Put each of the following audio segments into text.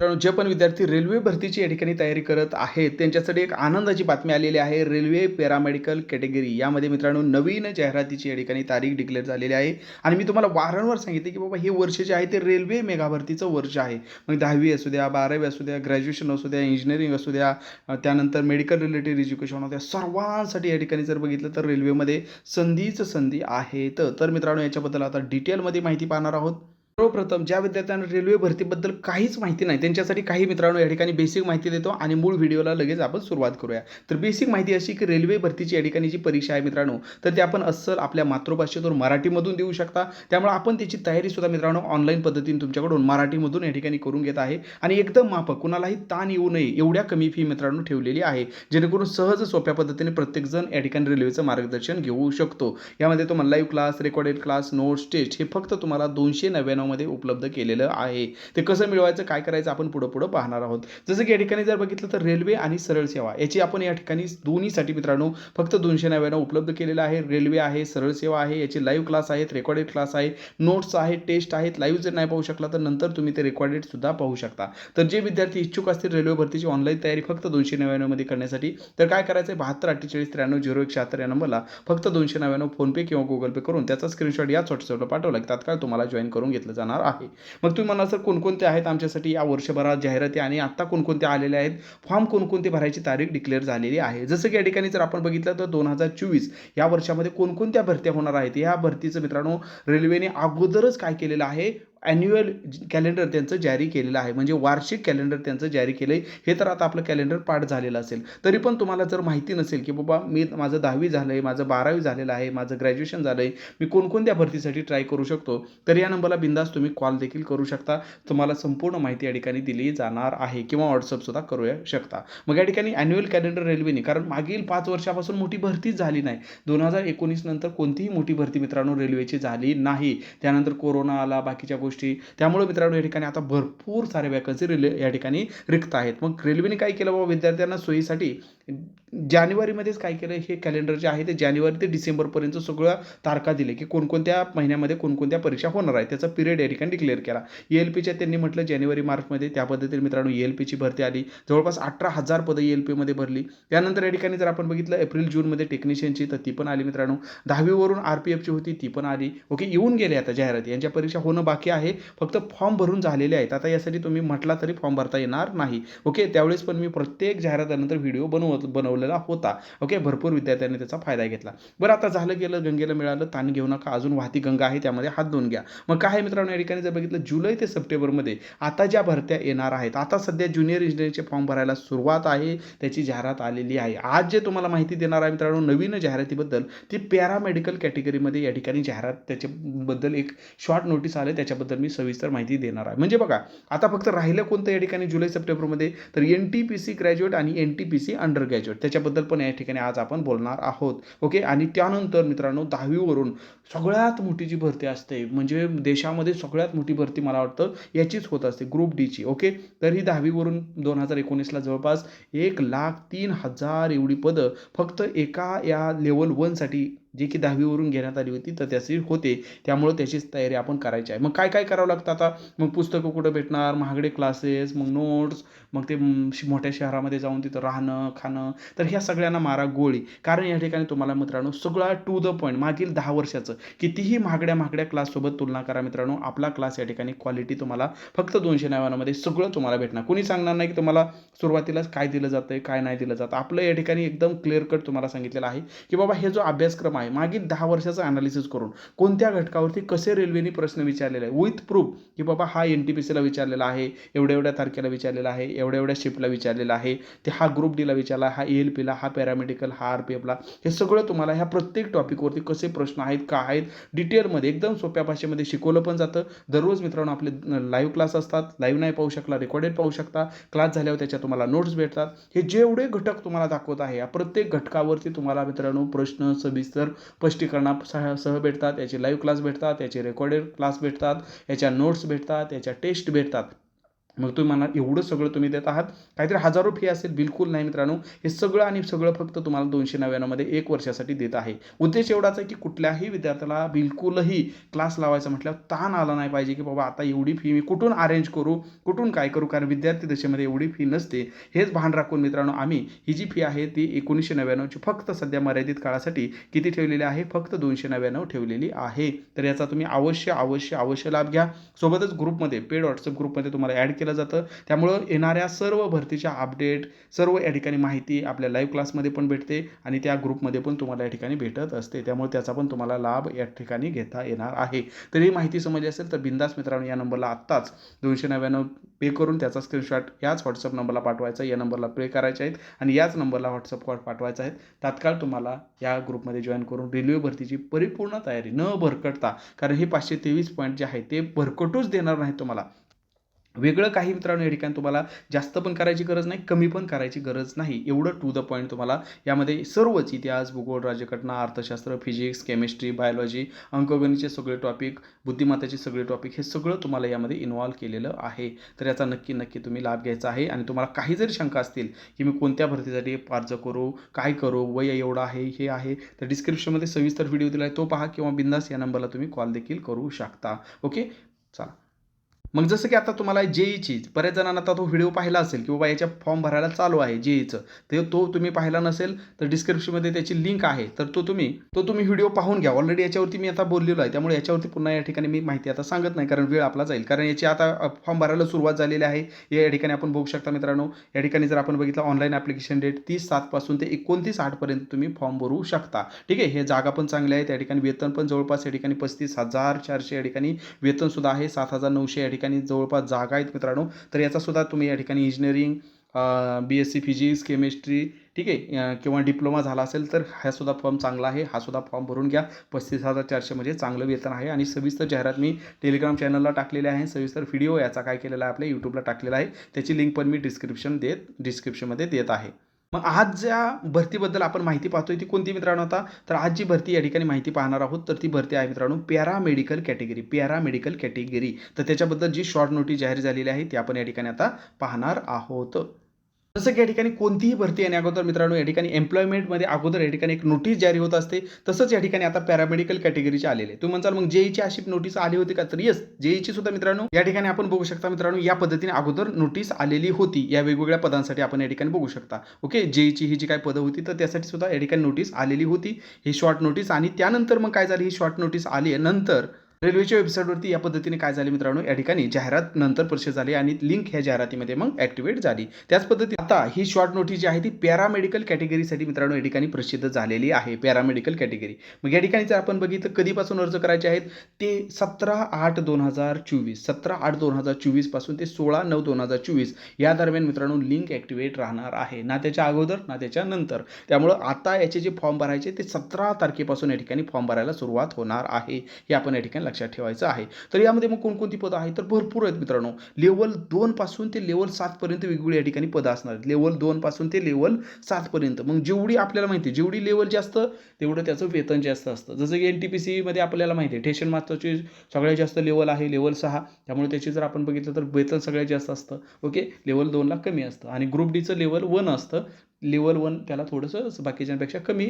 मित्रांनो, जे पण विद्यार्थी रेल्वे भरतीची या ठिकाणी तयारी करत आहेत त्यांच्यासाठी एक आनंदाची बातमी आलेली आहे. Railway paramedical category. यामध्ये मित्रांनो नवीन जाहिरातीची या ठिकाणी तारीख डिक्लेअर झालेली आहे. आणि मी तुम्हाला वारंवार सांगितले की बाबा हे वर्ष जे आहे ते रेल्वे मेगा भरतीचं वर्ष आहे. मग दहावी असू द्या बारावी असू द्या ग्रॅज्युएशन असू द्या इंजिनिअरिंग असू द्या त्यानंतर मेडिकल रिलेटेड एज्युकेशन होत्या सर्वांसाठी या ठिकाणी जर बघितलं तर रेल्वेमध्ये संधीच संधी आहेत. तर मित्रांनो याच्याबद्दल आता डिटेलमध्ये माहिती पाहणार आहोत. सर्वप्रथम ज्या विद्यार्थ्यांना रेल्वे भरतीबद्दल काहीच माहिती नाही त्यांच्यासाठी काही मित्रांनो या ठिकाणी बेसिक माहिती देतो आणि मूळ व्हिडिओला लगेच आपण सुरुवात करूया. तर बेसिक माहिती अशी की रेल्वे भरतीची या ठिकाणी जी परीक्षा आहे मित्रांनो. तर ती आपण अस्सल आपल्या मातृभाषेतून मराठीमधून देऊ शकता. त्यामुळे आपण त्याची तयारी सुद्धा मित्रांनो ऑनलाईन पद्धतीने तुमच्याकडून मराठीमधून या ठिकाणी करून घेत आहे. आणि एकदम माफक कुणालाही ताण येऊ नये एवढ्या कमी फी मित्रांनो ठेवलेली आहे. जेणेकरून सहज सोप्या पद्धतीने प्रत्येकजण या ठिकाणी रेल्वेचं मार्गदर्शन घेऊ शकतो. यामध्ये तुम्हाला live class recorded class notes test हे फक्त तुम्हाला दोनशे नव्याण्णव मध्ये उपलब्ध केलेलं आहे. ते कसं मिळवायचं काय करायचं आपण पुढं पुढं पाहणार आहोत. जसं की या ठिकाणी जर बघितलं तर रेल्वे आणि सरळ सेवा याची आपण या ठिकाणी दोन्हीसाठी मित्रांनो फक्त दोनशे नव्याण्णव उपलब्ध केलेलं आहे. रेल्वे आहे सरळ सेवा आहे याचे लाईव्ह क्लास आहेत रेकॉर्डेड क्लास आहे नोट्स आहेत टेस्ट आहेत. लाईव्ह जर नाही पाहू शकला तर नंतर तुम्ही ते रेकॉर्डेड सुद्धा पाहू शकता. तर जे विद्यार्थी इच्छुक असतील रेल्वे भरतीची ऑनलाईन तयारी फक्त दोनशे नव्याण्णवमध्ये करण्यासाठी तर काय करायचं आहे बहात्तर अठ्ठेचाळीस त्र्याण्णव झिरो एक शहात्तर या नंबरला फक्त दोनशे नव्याण्णव फोनपे किंवा गुगल पे करून त्याचा स्क्रीनशॉट या व्हॉट्सअपला पाठवला की तात्काळ तुम्हाला जॉईन करून घेतलं जाणार आहे. मग तुम्ही म्हणा सर कोणकोणते आहेत आमच्यासाठी या वर्षभरात जाहिराती आणि आत्ता कोणकोणत्या आलेल्या आहेत? फॉर्म कोणकोणते भरायची तारीख डिक्लेअर झालेली आहे. जसं की या ठिकाणी जर आपण बघितलं तर दोन हजार चोवीस या वर्षामध्ये कोणकोणत्या भरत्या होणार आहेत? या भरतीचं मित्रांनो रेल्वेने अगोदरच काय केलेलं आहे? ॲन्युअल कॅलेंडर त्यांचं जारी केलेलं आहे. म्हणजे वार्षिक कॅलेंडर त्यांचं जारी केलं आहे हे तर आता आपलं कॅलेंडर पाठ झालेलं असेल. तरी पण तुम्हाला जर माहिती नसेल की बाबा मी माझं दहावी झालं आहे माझं बारावी झालेलं आहे माझं ग्रॅज्युएशन झालं आहे मी कोणकोणत्या भरतीसाठी ट्राय करू शकतो तर या नंबरला बिंदास तुम्ही कॉल देखील करू शकता. तुम्हाला संपूर्ण माहिती या ठिकाणी दिली जाणार आहे किंवा व्हॉट्सअपसुद्धा करू शकता. मग या ठिकाणी ॲन्युअल कॅलेंडर रेल्वेने कारण मागील पाच वर्षापासून मोठी भरतीच झाली नाही. दोन हजार एकोणीस नंतर कोणतीही मोठी भरती मित्रांनो रेल्वेची झाली नाही. त्यानंतर कोरोना आला बाकीच्या गोष्टी गोष्टी. त्यामुळे मित्रांनो या ठिकाणी आता भरपूर साऱ्या वॅकन्सी रेल्वे या ठिकाणी रिक्त आहेत. मग रेल्वेने काय केलं बाबा? विद्यार्थ्यांना सोयीसाठी जानेवारीमध्येच काय केलं? हे कॅलेंडर जे आहे ते जानेवारी ते डिसेंबरपर्यंत सगळ्या तारखा दिले की कोणकोणत्या महिन्यामध्ये कोणकोणत्या परीक्षा होणार आहे त्याचा पिरियड या ठिकाणी डिक्लेअर केला. एल पीच्या त्यांनी म्हटलं जानेवारी मार्चमध्ये. त्या पद्धतीने मित्रांनो एल पीची भरती आली. जवळपास अठरा हजार पदं एल पीमध्ये भरली. त्यानंतर या ठिकाणी जर आपण बघितलं एप्रिल जूनमध्ये टेक्निशियनची तर ती पण आली मित्रांनो. दहावीवरून आर पी एफची होती ती पण आली. ओके येऊन गेले आता जाहिराती. यांच्या परीक्षा होणं बाकी आहे. फक्त फॉर्म भरून झालेले आहेत. आता यासाठी तुम्ही म्हटला तरी फॉर्म भरता येणार नाही. ओके? त्यावेळेस पण मी प्रत्येक जाहिरातीनंतर व्हिडिओ बनवत बनवलेला होता. ओके? भरपूर विद्यार्थ्यांनी त्याचा फायदा घेतला. बरं आता झालं गेलं गंगेला मिळालं ताण घेऊ नका. अजून वाहती गंगा आहे त्यामध्ये हात धुवून घ्या. मग काय आहे मित्रांनो या ठिकाणी जर बघितलं जुलै ते सप्टेंबरमध्ये आता ज्या भरत्या येणार आहेत आता सध्या ज्युनियर इंजिनिअरिंगचे फॉर्म भरायला सुरुवात आहे. त्याची जाहिरात आलेली आहे. आज जे तुम्हाला माहिती देणार आहे मित्रांनो नवीन जाहिरातीबद्दल ती पॅरामेडिकल कॅटेगरीमध्ये या ठिकाणी जाहिरात त्याच्याबद्दल एक शॉर्ट नोटीस आले त्याच्याबद्दल मी सविस्तर माहिती देणार आहे. म्हणजे बघा आता फक्त राहिलं कोणतं या ठिकाणी जुलै सप्टेंबरमध्ये? तर N T P C graduate आणि N T P C under graduate त्याच्याबद्दल पण या ठिकाणी आज आपण बोलणार आहोत. ओके आणि त्यानंतर मित्रांनो दहावीवरून सगळ्यात मोठी जी भरती असते. म्हणजे देशामध्ये सगळ्यात मोठी भरती मला वाटतं याचीच होत असते ग्रुप डीची ओके तर ही दहावीवरून दोन हजार एकोणीसला जवळपास एक लाख तीन हजार एवढी पदं फक्त एका या लेवल वनसाठी जे की दहावीवरून घेण्यात आली होती तर त्याची होते. त्यामुळं त्याचीच तयारी आपण करायची आहे. मग काय काय करावं लागतं आता? मग पुस्तकं कुठं भेटणार? महागडे क्लासेस मग नोट्स मग ते श- मोठ्या शहरामध्ये जाऊन तिथं राहणं खाणं. तर ह्या सगळ्यांना मारा गोळी. कारण या ठिकाणी तुम्हाला मित्रांनो सगळा टू द पॉईंट मागील दहा वर्षाचं कितीही महागड्या महागड्या क्लाससोबत तुलना करा मित्रांनो. आपला क्लास या ठिकाणी क्वालिटी तुम्हाला फक्त दोनशे नव्याण्णवमध्ये सगळं तुम्हाला भेटणार. कोणी सांगणार नाही की तुम्हाला सुरुवातीलाच काय दिलं जातं आहे काय नाही दिलं जातं. आपलं या ठिकाणी एकदम क्लिअर कट तुम्हाला सांगितलेलं आहे की बाबा हे जो अभ्यासक्रम आहे मागील दहा वर्षाचं अनालिसिस करून कोणत्या घटकावरती कसे रेल्वेने प्रश्न विचारलेला आहे विथ प्रूफ की बाबा हा एन टी पी सीला विचारलेला आहे एवढ्या एवढ्या तारखेला विचारलेला आहे एवढ्या एवढ्या शिफ्टला विचारलेला आहे ते हा ग्रुप डीला विचारला हा एल पीला हा पॅरामेडिकल हा आर पी एफला हे सगळं तुम्हाला ह्या प्रत्येक टॉपिकवरती कसे प्रश्न आहेत का आहेत. डिटेलमध्ये एकदम सोप्या भाषेमध्ये शिकवलं पण जातं. दररोज मित्रांनो आपले लाईव्ह क्लास असतात. लाईव्ह नाही पाहू शकला रेकॉर्डेड पाहू शकता. क्लास झाल्यावर त्याच्या तुम्हाला नोट्स भेटतात. हे जेवढे घटक तुम्हाला दाखवत आहे या प्रत्येक घटकावरती तुम्हाला मित्रांनो प्रश्न सविस्तर स्पष्टीकरणासह सह भेटतात. याचे लाईव्ह क्लास भेटतात. याचे रेकॉर्डेड क्लास भेटतात. याच्या नोट्स भेटतात. याच्या टेस्ट भेटतात. मग तुम्ही म्हणा एवढं सगळं तुम्ही देत आहात? काहीतरी हजारो फी असेल. बिलकुल नाही मित्रांनो. हे सगळं आणि सगळं फक्त तुम्हाला दोनशे नव्याण्णवमध्ये एक वर्षासाठी देत आहे. उद्देश एवढाच आहे की कुठल्याही विद्यार्थ्याला बिलकुलही क्लास लावायचा म्हटल्यावर ताण आला नाही पाहिजे की बाबा आता एवढी फी मी कुठून अरेंज करू? कुठून काय करू? कारण विद्यार्थी दशेमध्ये एवढी फी नसते. हेच भान राखून मित्रांनो आम्ही ही जी फी आहे ती एकोणीसशे नव्याण्णवची फक्त सध्या मर्यादित काळासाठी किती ठेवलेली आहे? फक्त दोनशे नव्याण्णव ठेवलेली आहे. तर याचा तुम्ही अवश्य अवश्य अवश्य लाभ घ्या. सोबतच ग्रुपमध्ये पेड व्हॉट्सअप ग्रुपमध्ये तुम्हाला ॲड केलं जातं. त्यामुळं येणाऱ्या सर्व भरतीच्या अपडेट सर्व या ठिकाणी माहिती आपल्या लाईव्ह क्लासमध्ये पण भेटते आणि त्या ग्रुपमध्ये पण तुम्हाला या ठिकाणी भेटत असते. त्यामुळे त्याचा पण तुम्हाला लाभ या ठिकाणी घेता येणार आहे. तर ही माहिती समजली असेल तर बिंदास मित्रांनो या नंबरला आत्ताच दोनशे नव्याण्णव पे करून त्याचा स्क्रीनशॉट याच व्हॉट्सअप नंबरला पाठवायचा. या नंबरला पे करायचे आहेत आणि याच नंबरला व्हॉट्सअप कॉल पाठवायचा आहे तात्काळ तुम्हाला या ग्रुपमध्ये जॉईन करून रेल्वे भरतीची परिपूर्ण तयारी न भरकटता कारण हे पाचशे तेवीस पॉईंट जे आहे ते भरकटूच देणार नाही तुम्हाला. वेगळं काही मित्रांनो या ठिकाणी तुम्हाला जास्त पण करायची गरज नाही कमी पण करायची गरज नाही. एवढं टू द पॉईंट तुम्हाला यामध्ये सर्वच इतिहास भूगोल राज्यघटना अर्थशास्त्र फिजिक्स केमिस्ट्री बायोलॉजी अंकगणितचे सगळे टॉपिक बुद्धिमत्ताचे सगळे टॉपिक हे सगळं तुम्हाला यामध्ये इन्व्हॉल्व केलेलं आहे. तर याचा नक्की नक्की तुम्ही लाभ घ्यायचा आहे. आणि तुम्हाला काही जरी शंका असतील की मी कोणत्या भरतीसाठी अर्ज करू काय करू वय एवढं आहे हे आहे तर डिस्क्रिप्शनमध्ये सविस्तर व्हिडिओ दिला आहे तो पहा किंवा बिंदास या नंबरला तुम्ही कॉल देखील करू शकता. ओके चला. मग जसं की आता तुम्हाला जेईची बऱ्याच जणांना आता तो व्हिडिओ पाहिला असेल की बाबा याच्या फॉर्म भरायला चालू आहे जेईचं ते तो तुम्ही पाहिला नसेल तर डिस्क्रिप्शनमध्ये त्याची लिंक आहे तर तो तुम्ही तो तुम्ही व्हिडिओ पाहून घ्या. ऑलरेडी याच्यावरती मी आता बोललेलो आहे त्यामुळे याच्यावरती पुन्हा या ठिकाणी मी माहिती आता सांगत नाही कारण वेळ आपला जाईल. कारण याची आता फॉर्म भरायला सुरुवात झालेली आहे. या ठिकाणी आपण बघू शकता मित्रांनो या ठिकाणी जर आपण बघितलं ऑनलाईन ॲप्लिकेशन डेट तीस सातपासून ते एकोणतीस आठपर्यंत तुम्ही फॉर्म भरू शकता. ठीक आहे हे जागा पण चांगल्या आहेत त्या ठिकाणी वेतन पण जवळपास या ठिकाणी पस्तीस हजार चारशे या ठिकाणी वेतनसुद्धा आहे सात हजार नऊशे या ठिकाणी ठिकाणी जवळपास जागा आहेत मित्रांनो. तर याचा सुद्धा तुम्ही या ठिकाणी engineering B S C physics chemistry ठीक आहे किंवा डिप्लोमा झाला असेल तर हा सुद्धा फॉर्म चांगला आहे. हा सुद्धा फॉर्म भरून घ्या. पस्तीस हजार चारशे म्हणजे चांगलं वेतन आहे. आणि सविस्तर जाहिरात मी टेलिग्राम चॅनलला टाकलेले आहे. सविस्तर व्हिडिओ याचा काय केलेला आहे आपल्या यूट्यूबला टाकलेला आहे. त्याची लिंक पण मी डिस्क्रिप्शन देत डिस्क्रिप्शनमध्ये देत आहे. मग आज ज्या भरतीबद्दल आपण माहिती पाहतोय ती कोणती मित्रांनो आता? तर आज जी भरती या ठिकाणी माहिती पाहणार आहोत तर ती भरती आहे मित्रांनो पॅरामेडिकल कॅटेगरी पॅरामेडिकल कॅटेगरी. तर त्याच्याबद्दल जी शॉर्ट नोटीस जाहीर झालेली आहे ती आपण या ठिकाणी आता पाहणार आहोत. जसं की या ठिकाणी कोणतीही भरती येण्या अगोदर मित्रांनो या ठिकाणी एम्प्लॉयमेंटमध्ये अगोदर या ठिकाणी एक नोटीस जारी होत असते. तसंच या ठिकाणी आता पॅरामेडिकल कॅटेगरीचे आलेले तुम्ही म्हणसाल मग जेईची अशी नोटीस आली होती का? तर येस जेईची सुद्धा मित्रांनो या ठिकाणी आपण बघू शकता मित्रांनो या पद्धतीने अगोदर नोटीस आलेली होती. या वेगवेगळ्या पदांसाठी आपण या ठिकाणी बघू शकता. ओके जेईची ही जी काय पदं होती तर त्यासाठी सुद्धा या ठिकाणी नोटीस आलेली होती. ही शॉर्ट नोटीस आणि त्यानंतर मग काय झाली? ही शॉर्ट नोटीस आली आहे. नंतर रेल्वेच्या वेबसाईटवरती या पद्धतीने काय झाले मित्रांनो? या ठिकाणी जाहिरात नंतर प्रसिद्ध झाली आणि लिंक ह्या जाहिरातीमध्ये मग ऍक्टिव्हेट झाली. त्याच पद्धतीने आता ही शॉर्ट नोटीस जी आहे ती पॅरामेडिकल कॅटेगरीसाठी मित्रांनो या ठिकाणी प्रसिद्ध झालेली आहे. पॅरामेडिकल कॅटेगरी मग या ठिकाणी जर आपण बघितलं कधीपासून अर्ज करायचे आहेत? ते सतरा आठ दोन हजार चोवीस. सतरा आठ दोन हजार चोवीसपासून ते सोळा नऊ दोन हजार चोवीस या दरम्यान मित्रांनो लिंक ॲक्टिवेट राहणार आहे. ना त्याच्या अगोदर ना त्याच्या नंतर. त्यामुळं आता याचे जे फॉर्म भरायचे ते सतरा तारखेपासून या ठिकाणी फॉर्म भरायला सुरुवात होणार आहे. हे आपण या ठिकाणी लक्षात ठेवायचं आहे. तर यामध्ये मग कोणकोणती पदं आहेत? तर भरपूर आहेत मित्रांनो. लेवल दोनपासून ते लेवल सातपर्यंत वेगवेगळ्या या ठिकाणी पदं असणार आहेत. लेवल दोनपासून ते लेवल सातपर्यंत मग जेवढी आपल्याला माहिती आहे जेवढी लेवल जास्त तेवढं त्याचं वेतन जास्त असतं. जसं की एन टी पी सीमध्ये आपल्याला माहिती आहे ठेशन मास्टरची सगळ्यात जास्त लेवल आहे लेवल सहा. त्यामुळे त्याची जर आपण बघितलं तर वेतन सगळ्यात जास्त असतं. ओके? लेवल दोनला कमी असतं. आणि ग्रुप डीचं लेवल वन असतं. लेवल वन त्याला थोडंसं बाकीच्यांपेक्षा कमी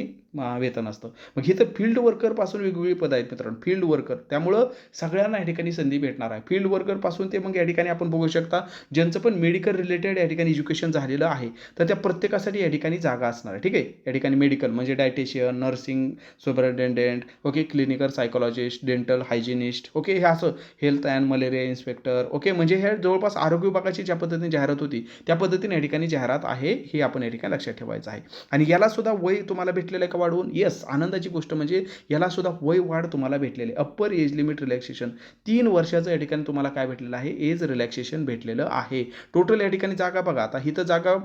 वेतन असतं. मग हे तर फील्ड वर्करपासून वेगवेगळी पदं आहेत मित्रांनो. फील्ड वर्कर त्यामुळं सगळ्यांना या ठिकाणी संधी भेटणार आहे. फील्ड वर्करपासून ते मग या ठिकाणी आपण बघू शकता ज्यांचं पण मेडिकल रिलेटेड या ठिकाणी एज्युकेशन झालेलं आहे तर त्या प्रत्येकासाठी या ठिकाणी जागा असणार आहे. ठीक आहे? या ठिकाणी मेडिकल म्हणजे dietician nursing superintendent okay clinical psychologist dental hygienist okay हे असं health and malaria inspector okay म्हणजे हे जवळपास आरोग्य विभागाची ज्या पद्धतीने जाहिरात होती त्या पद्धतीने या ठिकाणी जाहिरात आहे हे आपण या ठिकाणी लक्षात ठेवायचं आहे. आणि याला सुद्धा वय तुम्हाला भेटलेलं आहे का वाढवून? येस आनंदाची गोष्ट म्हणजे याला सुद्धा वय वाढ तुम्हाला भेटलेले अप्पर एज लिमिट रिलॅक्सेशन तीन वर्षाचं या ठिकाणी तुम्हाला काय भेटलेलं आहे? एज रिलॅक्सेशन भेटलेलं आहे. टोटल या ठिकाणी जागा बघा. आता ही तर जागा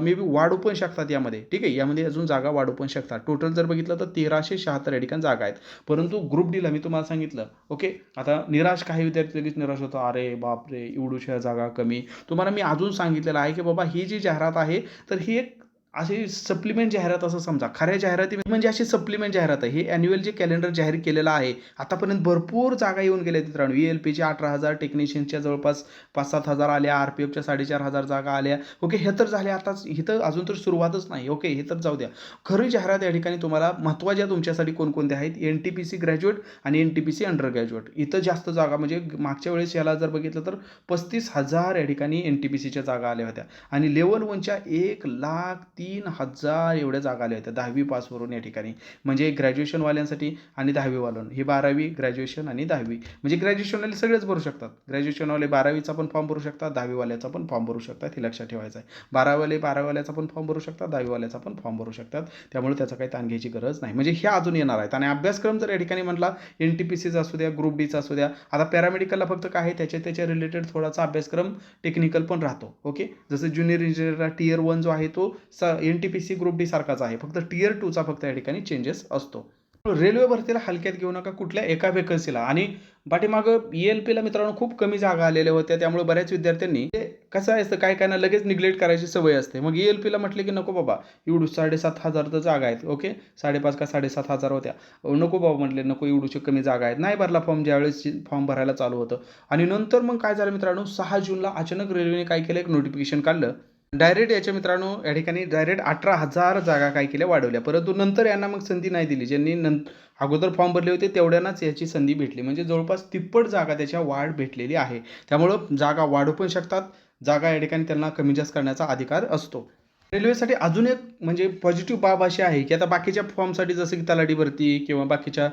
मे बी वाढू पण शकतात यामध्ये. ठीक आहे? यामध्ये अजून जागा वाढू पण शकतात. टोटल जर बघितलं तर तेराशे शहात्तर या ठिकाणी जागा आहेत. परंतु ग्रुप डीला मी तुम्हाला सांगितलं. ओके आता निराश काही विद्यार्थी लगेच निराश होतो. अरे बापरे एवढूशा जागा कमी. तुम्हाला मी अजून सांगितलेलं आहे की बाबा ही जी जाहिरात आहे तर ही एक अशी सप्लिमेंट जाहिरात असं समजा खऱ्या जाहिराती म्हणजे अशी सप्लिमेंट जाहिरात आहे. हे ॲन्युअल जे कॅलेंडर जाहीर केलेलं आहे आतापर्यंत भरपूर जागा येऊन गेल्या मित्रांनो. ई एल पीचे अठरा हजार टेक्निशियनच्या जवळपास पाच सात हजार आल्या आर पी एफच्या साडेचार हजार जागा आल्या. ओके हे तर झाले आताच इथं अजून तर सुरुवातच नाही. ओके हे तर जाऊ द्या. खरी जाहिरात या ठिकाणी तुम्हाला महत्त्वाच्या तुमच्यासाठी कोणकोणत्या आहेत? N T P C graduate आणि N T P C under graduate इथं जास्त जागा म्हणजे मागच्या वेळेस याला जर बघितलं तर पस्तीस हजार या ठिकाणी एन टी पी सीच्या जागा आल्या होत्या. आणि लेवल वनच्या एक लाख तीन तीन हजार एवढ्या जागा आल्या होत्या दहावी पासवरून या ठिकाणी. म्हणजे ग्रॅज्युएशनवाल्यांसाठी आणि दहावीवाल्यांना ही बारावी ग्रॅज्युएशन आणि दहावी. म्हणजे ग्रॅज्युएशनवाले सगळेच भरू शकतात. ग्रॅज्युएशनवाले बारावीचा पण फॉर्म भरू शकतात दहावीवाल्याचा पण फॉर्म भरू शकतात हे लक्षात ठेवायचं आहे. बारावाले बारावाल्याचा पण फॉर्म भरू शकतात दहावीवाल्याचा पण फॉर्म भरू शकतात. त्यामुळे त्याचा काही ताण घ्यायची गरज नाही. म्हणजे ह्या अजून येणार आहेत. आणि अभ्यासक्रम जर या ठिकाणी म्हटला एन टी पी सीचा असू द्या ग्रुप डीचा असू द्या आता पॅरामेडिकलला फक्त काय त्याच्या त्याच्या रिलेटेड थोडासा अभ्यासक्रम टेक्निकल पण राहतो. ओके जसं ज्युनियर इंजिनियरला टीयर वन जो आहे तो स N T P C group D सारखाच आहे. फक्त टीयर टूचा फक्त या ठिकाणी चेंजेस असतो. रेल्वे भरतीला हलक्यात घेऊ नका कुठल्या एका वेकन्सीला आणि पाठीमागं ई एल पीला मित्रांनो खूप कमी जागा आलेल्या होत्या त्यामुळे बऱ्याच विद्यार्थ्यांनी ते कसं असतं काय काय ना लगेच निग्लेक्ट करायची सवय असते. मग ई एल पीला म्हटले की नको बाबा एवढू साडेसात हजार तर जागा आहेत ओके साडेपाच का साडेसात हजार होत्या. नको बाबा म्हटले नको एवढूची कमी जागा आहेत. नाही भरला फॉर्म ज्यावेळेस फॉर्म भरायला चालू होतं. आणि नंतर मग काय झालं मित्रांनो सहा जूनला अचानक रेल्वेने काय केलं एक नोटिफिकेशन काढलं. डायरेक्ट याच्या मित्रांनो या ठिकाणी डायरेक्ट अठरा हजार जागा काय केल्या वाढवल्या. परंतु नंतर यांना मग संधी नाही दिली. ज्यांनी नं अगोदर फॉर्म भरले होते तेवढ्यांनाच याची संधी भेटली. म्हणजे जवळपास तिप्पट जागा त्याच्या वाढ भेटलेली आहे. त्यामुळं जागा वाढू पण शकतात. जागा या ठिकाणी त्यांना कमी जास्त करण्याचा अधिकार असतो. रेल्वेसाठी अजून एक म्हणजे पॉझिटिव्ह बाब अशी आहे की आता बाकीच्या फॉर्मसाठी जसं की तलाठी भरती किंवा बाकीच्या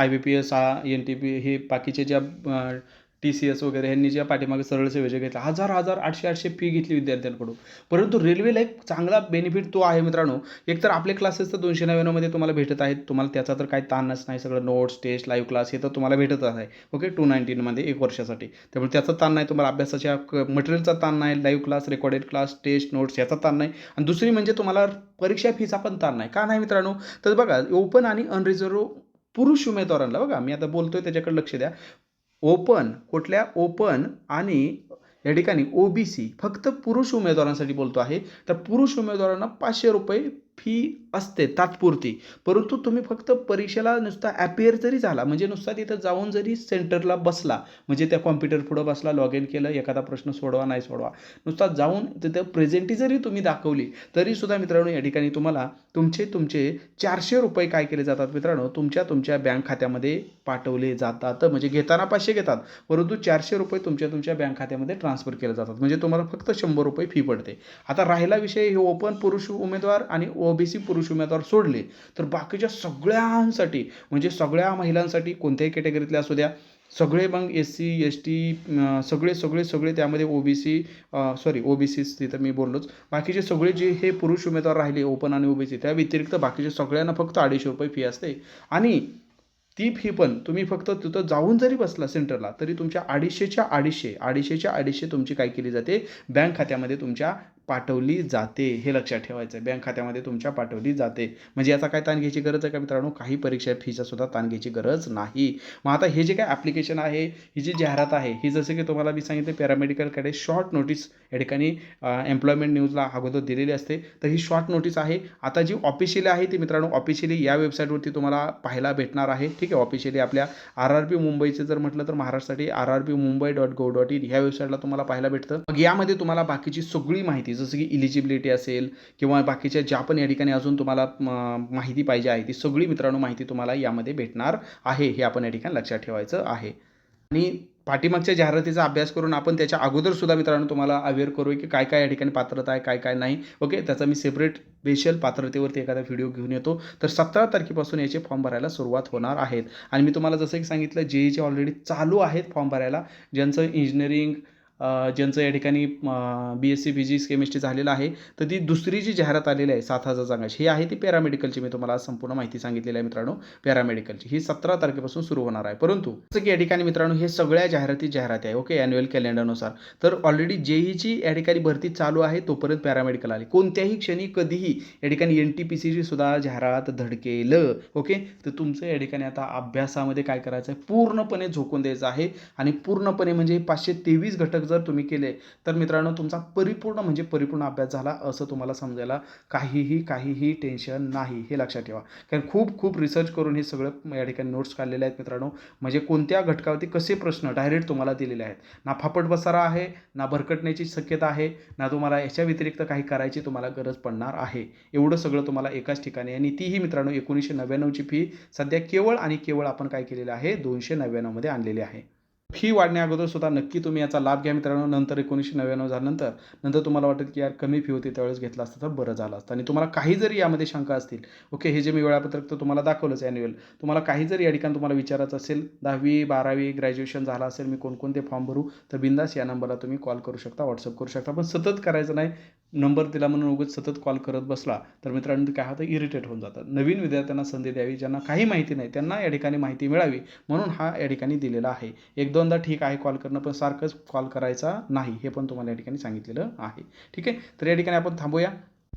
I B P S N T P हे बाकीच्या ज्या टी सी एस वगैरे यांनी ज्या पाठीमागे सरळ सेवेचे घेतल्या हजार हजार आठशे आठशे फी घेतली विद्यार्थ्यांकडून. परंतु रेल्वेला एक चांगला बेनिफिट तो आहे मित्रांनो. एकतर आपले क्लासेस तर दोनशे नव्याण्णवमध्ये तुम्हाला भेटत आहेत. तुम्हाला त्याचा तर काही ताणच नाही सगळं नोट्स टेस्ट लाईव्ह क्लास हे तर तुम्हाला भेटतच आहे. ओके टू नाईन्टीनमध्ये एक वर्षासाठी. त्यामुळे त्याचा ताण नाही. तुम्हाला अभ्यासाच्या मटेरियलचा ताण नाही. Live class recorded class test notes याचा ताण नाही. आणि दुसरी म्हणजे तुम्हाला परीक्षा फीचा पण ताण नाही. का नाही मित्रांनो? तर बघा ओपन आणि अनरिझर्व पुरुष उमेदवारांना बघा मी आता बोलतोय त्याच्याकडे लक्ष द्या. ओपन कुठल्या ओपन आणि या ठिकाणी ओ बी सी फक्त पुरुष उमेदवारांसाठी बोलतो आहे. तर पुरुष उमेदवारांना पाचशे रुपये फी असते तात्पुरती. परंतु तुम्ही फक्त परीक्षेला नुसता ॲपियर जरी झाला म्हणजे नुसता तिथं जाऊन जरी सेंटरला बसला म्हणजे त्या कॉम्प्युटर पुढं बसला लॉग इन केलं एखादा प्रश्न सोडवा नाही सोडवा नुसता जाऊन तिथं प्रेझेंटी जरी तुम्ही दाखवली तरीसुद्धा मित्रांनो या ठिकाणी तुम्हाला तुमचे तुमचे चारशे रुपये काय केले जातात मित्रांनो तुमच्या तुमच्या बँक खात्यामध्ये पाठवले जातात. म्हणजे घेताना पाचशे घेतात परंतु चारशे रुपये तुमच्या तुमच्या बँक खात्यामध्ये ट्रान्सफर केले जातात. म्हणजे तुम्हाला फक्त शंभर रुपये फी पडते. आता राहिला विषय हे ओपन पुरुष उमेदवार आणि ओ ओबीसी पुरुष उमेदवार सोडले तर बाकीच्या सगळ्यांसाठी म्हणजे सगळ्या महिलांसाठी कोणत्याही कॅटेगरीतल्या असू द्या सगळे मग एस सी एस टी सगळे सगळे सगळे त्यामध्ये ओबीसी सॉरी ओबीसी तिथं मी बोललोच. बाकीचे सगळे जे हे पुरुष उमेदवार राहिले ओपन आणि ओबीसी त्या व्यतिरिक्त बाकीचे सगळ्यांना फक्त अडीचशे रुपये फी असते. आणि ती फी पण तुम्ही फक्त तिथं जाऊन जरी बसला सेंटरला तरी तुमच्या अडीचशेच्या अडीचशे अडीचशेच्या अडीचशे तुमची काय केली जाते? बँक खात्यामध्ये तुमच्या पाठवली जाते हे लक्षात ठेवायचं आहे बँक खात्यामध्ये तुमच्या पाठवली जाते. म्हणजे याचा काय ताण घ्यायची गरज आहे का मित्रांनो? काही परीक्षा फीचा सुद्धा ताण घ्यायची गरज नाही. मग आता हे जे काय ॲप्लिकेशन आहे ही जी जाहिरात आहे ही जसं की तुम्हाला मी सांगितलं पॅरामेडिकलकडे शॉर्ट नोटीस या ठिकाणी एम्प्लॉयमेंट न्यूजला अगोदर दिलेली असते. तर ही शॉर्ट नोटीस आहे. आता जी ऑफिशियली आहे ती मित्रांनो ऑफिशियली या वेबसाईटवरती तुम्हाला पाहायला भेटणार आहे. ठीक आहे ऑफिशियली आपल्या आर आर पी मुंबईचं जर म्हटलं तर महाराष्ट्रासाठी R R P Mumbai dot gov dot in ह्या वेबसाईटला तुम्हाला पाहायला भेटतं. मग यामध्ये तुम्हाला बाकीची सगळी माहिती जसं की इलिजिबिलिटी असेल किंवा बाकीच्या ज्या पण या ठिकाणी अजून तुम्हाला माहिती पाहिजे आहे ती सगळी मित्रांनो माहिती तुम्हाला यामध्ये भेटणार आहे हे आपण या ठिकाणी लक्षात ठेवायचं आहे. आणि पाठीमागच्या जाहिरातीचा अभ्यास करून आपण त्याच्या अगोदरसुद्धा मित्रांनो तुम्हाला अवेअर करू की काय काय या ठिकाणी पात्रता आहे काय काय नाही. ओके त्याचा मी सेपरेट स्पेशल पात्रतेवरती एखादा व्हिडिओ घेऊन येतो. तर सतरा तारखेपासून याचे फॉर्म भरायला सुरुवात होणार आहेत. आणि मी तुम्हाला जसं की सांगितलं जे जे ऑलरेडी चालू आहेत फॉर्म भरायला. ज्यांचं इंजिनिअरिंग ज्यांचं या ठिकाणी B S C physics chemistry झालेलं आहे तर ती दुसरी जी जाहिरात आलेली आहे सात हजार सांगायची ही आहे ती पॅरामेडिकलची मी तुम्हाला संपूर्ण माहिती सांगितलेली आहे मित्रांनो पॅरामेडिकलची ही सतरा तारखेपासून सुरू होणार आहे. परंतु जसं की या ठिकाणी मित्रांनो हे सगळ्या जाहिराती जाहिराती आहे ओके ॲन्युअल कॅलेंडरनुसार तर ऑलरेडी जेईची या ठिकाणी भरती चालू आहे तोपर्यंत पॅरामेडिकल आली. कोणत्याही क्षणी कधीही या ठिकाणी एन टी पी सीची सुद्धा जाहिरात धडकेल ओके? तर तुमचं या ठिकाणी आता अभ्यासामध्ये काय करायचं आहे पूर्णपणे झोकून द्यायचं आहे आणि पूर्णपणे म्हणजे पाचशे तेवीस घटक जर तुम्ही केले तर मित्रांनो तुमचा परिपूर्ण म्हणजे परिपूर्ण अभ्यास झाला असं तुम्हाला समजायला काहीही काहीही टेन्शन नाही हे लक्षात ठेवा. कारण खूप खूप रिसर्च करून हे सगळं या ठिकाणी नोट्स काढलेले आहेत मित्रांनो. म्हणजे कोणत्या घटकावरती कसे प्रश्न डायरेक्ट तुम्हाला दिलेले आहेत. ना फापट बसारा आहे ना भरकटण्याची शक्यता आहे ना तुम्हाला याच्या व्यतिरिक्त काही करायची तुम्हाला गरज पडणार आहे. एवढं सगळं तुम्हाला एकाच ठिकाणी. आणि तीही मित्रांनो एकोणीसशे नव्याण्णवची फी सध्या केवळ आणि केवळ आपण काय केलेलं आहे? दोनशे नव्याण्णवमध्ये आणलेली आहे. फी वाढण्या अगोदर सुद्धा नक्की तुम्ही याचा लाभ घ्या मित्रांनो. नंतर एकोणीसशे नव्याण्णव झाल्यानंतर नंतर तुम्हाला वाटत की यार कमी फी होती त्यावेळेस घेतला असतं तर बरं झालं असतं. आणि तुम्हाला काही जरी यामध्ये शंका असतील ओके हे जे मी वेळापत्रक तर तुम्हाला दाखवलंच ॲन्युअल तुम्हाला काही जरी या ठिकाणी तुम्हाला विचारायचं असेल दहावी बारावी ग्रॅज्युएशन झालं असेल मी कोणकोणते फॉर्म भरू तर बिंदास या नंबरला तुम्ही कॉल करू शकता व्हॉट्सअप करू शकता. पण सतत करायचं नाही नंबर दिला म्हणून उगाच सतत कॉल करत बसला तर मित्रांनो काय होतं इरिटेट होऊन जातात. नवीन विद्यार्थ्यांना संधी द्यावी ज्यांना काही माहिती नाही त्यांना या ठिकाणी माहिती मिळावी म्हणून हा या ठिकाणी दिलेला आहे. एक दोनदा ठीक आहे कॉल करणं पण सारखंच कॉल करायचा नाही हे पण तुम्हाला या ठिकाणी सांगितलेलं आहे. ठीक आहे? तर या ठिकाणी आपण थांबूया.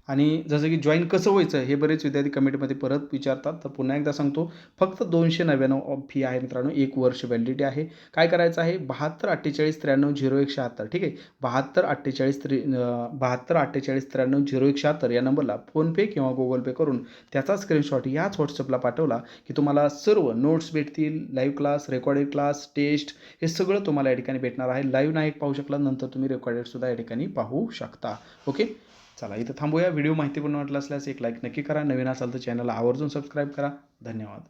आणि जसं की जॉईन कसं व्हायचं हे बरेच विद्यार्थी कमेंटमध्ये परत विचारतात. तर पुन्हा एकदा सांगतो फक्त दोनशे नव्याण्णव फी आहे मित्रांनो. एक वर्ष व्हॅलिडिटी आहे. काय करायचं आहे? बहात्तर अठ्ठेचाळीस त्र्याण्णव झिरो एक शहात्तर. ठीक आहे? बहात्तर अठ्ठेचाळीस त्रे बहात्तर अठ्ठेचाळीस त्र्याण्णव झिरो एक शहात्तर या नंबरला फोनपे किंवा गुगल पे करून त्याचा स्क्रीनशॉट याच व्हॉट्सअपला पाठवला की तुम्हाला सर्व नोट्स भेटतील live class recorded class test हे सगळं तुम्हाला या ठिकाणी भेटणार आहे. लाईव्ह नाही पाहू शकला नंतर तुम्ही रेकॉर्डेडसुद्धा या ठिकाणी पाहू शकता. ओके चला इथं थांबूया. व्हिडिओ माहितीपूर्ण वाटला असल्यास एक लाईक नक्की करा. नवीन असाल तर चॅनलला आवर्जून सबस्क्राईब करा. धन्यवाद.